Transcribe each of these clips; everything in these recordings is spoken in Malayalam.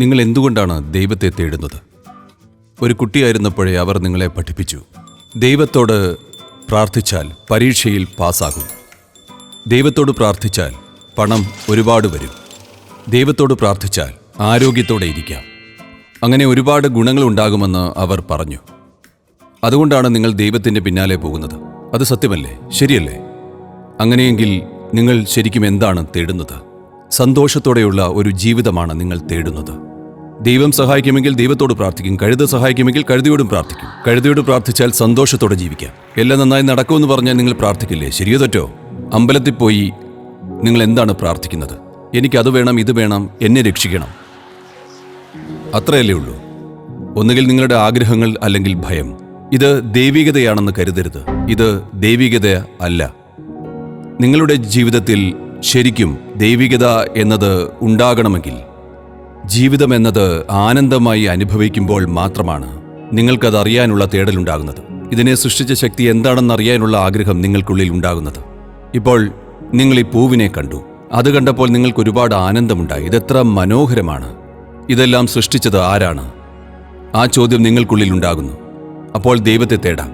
നിങ്ങൾ എന്തുകൊണ്ടാണ് ദൈവത്തെ തേടുന്നത്? ഒരു കുട്ടിയായിരുന്നപ്പോഴേ അവർ നിങ്ങളെ പഠിപ്പിച്ചു. ദൈവത്തോട് പ്രാർത്ഥിച്ചാൽ പരീക്ഷയിൽ പാസ്സാകും. ദൈവത്തോട് പ്രാർത്ഥിച്ചാൽ പണം ഒരുപാട് വരും. ദൈവത്തോട് പ്രാർത്ഥിച്ചാൽ ആരോഗ്യത്തോടെ ഇരിക്കാം. അങ്ങനെ ഒരുപാട് ഗുണങ്ങൾ ഉണ്ടാകുമെന്ന് അവർ പറഞ്ഞു. അതുകൊണ്ടാണ് നിങ്ങൾ ദൈവത്തിന്റെ പിന്നാലെ പോകുന്നത്. അത് സത്യമല്ലേ? ശരിയല്ലേ? അങ്ങനെയെങ്കിൽ നിങ്ങൾ ശരിക്കും എന്താണ് തേടുന്നത്? സന്തോഷത്തോടെയുള്ള ഒരു ജീവിതമാണ് നിങ്ങൾ തേടുന്നത്. ദൈവം സഹായിക്കുമെങ്കിൽ ദൈവത്തോട് പ്രാർത്ഥിക്കും. കഴുത സഹായിക്കുമെങ്കിൽ കഴുതിയോടും പ്രാർത്ഥിക്കും. കഴുതിയോട് പ്രാർത്ഥിച്ചാൽ സന്തോഷത്തോടെ ജീവിക്കാം. എല്ലാം നന്നായി നടക്കുമെന്ന് പറഞ്ഞാൽ നിങ്ങൾ പ്രാർത്ഥിക്കില്ലേ? ശരിയോ തെറ്റോ? അമ്പലത്തിൽ പോയി നിങ്ങൾ എന്താണ് പ്രാർത്ഥിക്കുന്നത്? എനിക്കത് വേണം ഇത് വേണം എന്നെ രക്ഷിക്കണം. അത്രയല്ലേ ഉള്ളൂ. ഒന്നുകിൽ നിങ്ങളുടെ ആഗ്രഹങ്ങൾ അല്ലെങ്കിൽ ഭയം. ഇത് ദൈവികതയാണെന്ന് കരുതരുത്. ഇത് ദൈവികത അല്ല. നിങ്ങളുടെ ജീവിതത്തിൽ ശരിക്കും ദൈവികത എന്നത് ഉണ്ടാകണമെങ്കിൽ ജീവിതം എന്നത് ആനന്ദമായി അനുഭവിക്കുമ്പോൾ മാത്രമാണ് നിങ്ങൾക്കത് അറിയാനുള്ള തേടലുണ്ടാകുന്നത്. ഇതിനെ സൃഷ്ടിച്ച ശക്തി എന്താണെന്ന് അറിയാനുള്ള ആഗ്രഹം നിങ്ങൾക്കുള്ളിൽ ഉണ്ടാകുന്നത്. ഇപ്പോൾ നിങ്ങൾ ഈ പൂവിനെ കണ്ടു. അത് കണ്ടപ്പോൾ നിങ്ങൾക്ക് ഒരുപാട് ആനന്ദമുണ്ടായി. ഇതെത്ര മനോഹരമാണ്. ഇതെല്ലാം സൃഷ്ടിച്ചത് ആരാണ്? ആ ചോദ്യം നിങ്ങൾക്കുള്ളിൽ ഉണ്ടാകുന്നു. അപ്പോൾ ദൈവത്തെ തേടാം.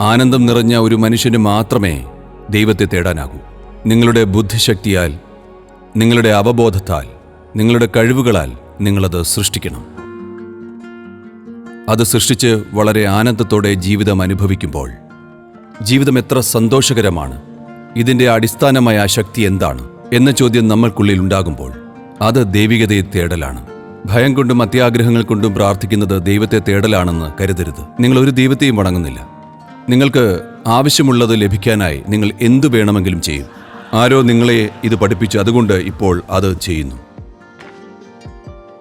ആനന്ദം നിറഞ്ഞ ഒരു മനുഷ്യന് മാത്രമേ ദൈവത്തെ തേടാനാകൂ. നിങ്ങളുടെ ബുദ്ധിശക്തിയാൽ നിങ്ങളുടെ അവബോധത്താൽ നിങ്ങളുടെ കഴിവുകളാൽ നിങ്ങളത് സൃഷ്ടിക്കണം. അത് സൃഷ്ടിച്ച് വളരെ ആനന്ദത്തോടെ ജീവിതം അനുഭവിക്കുമ്പോൾ ജീവിതം എത്ര സന്തോഷകരമാണ്. ഇതിന്റെ അടിസ്ഥാനമായ ശക്തി എന്താണ് എന്ന ചോദ്യം നമ്മൾക്കുള്ളിൽ ഉണ്ടാകുമ്പോൾ അത് ദൈവികതയെ തേടലാണ്. ഭയം കൊണ്ടും അത്യാഗ്രഹങ്ങൾ കൊണ്ടും പ്രാർത്ഥിക്കുന്നത് ദൈവത്തെ തേടലാണെന്ന് കരുതരുത്. നിങ്ങൾ ഒരു ദൈവത്തെയും വണങ്ങുന്നില്ല. നിങ്ങൾക്ക് ആവശ്യമുള്ളത് ലഭിക്കാനായി നിങ്ങൾ എന്തു വേണമെങ്കിലും ചെയ്യും. ആരോ നിങ്ങളെ ഇത് പഠിപ്പിച്ചു അതുകൊണ്ട് ഇപ്പോൾ അത് ചെയ്യുന്നു.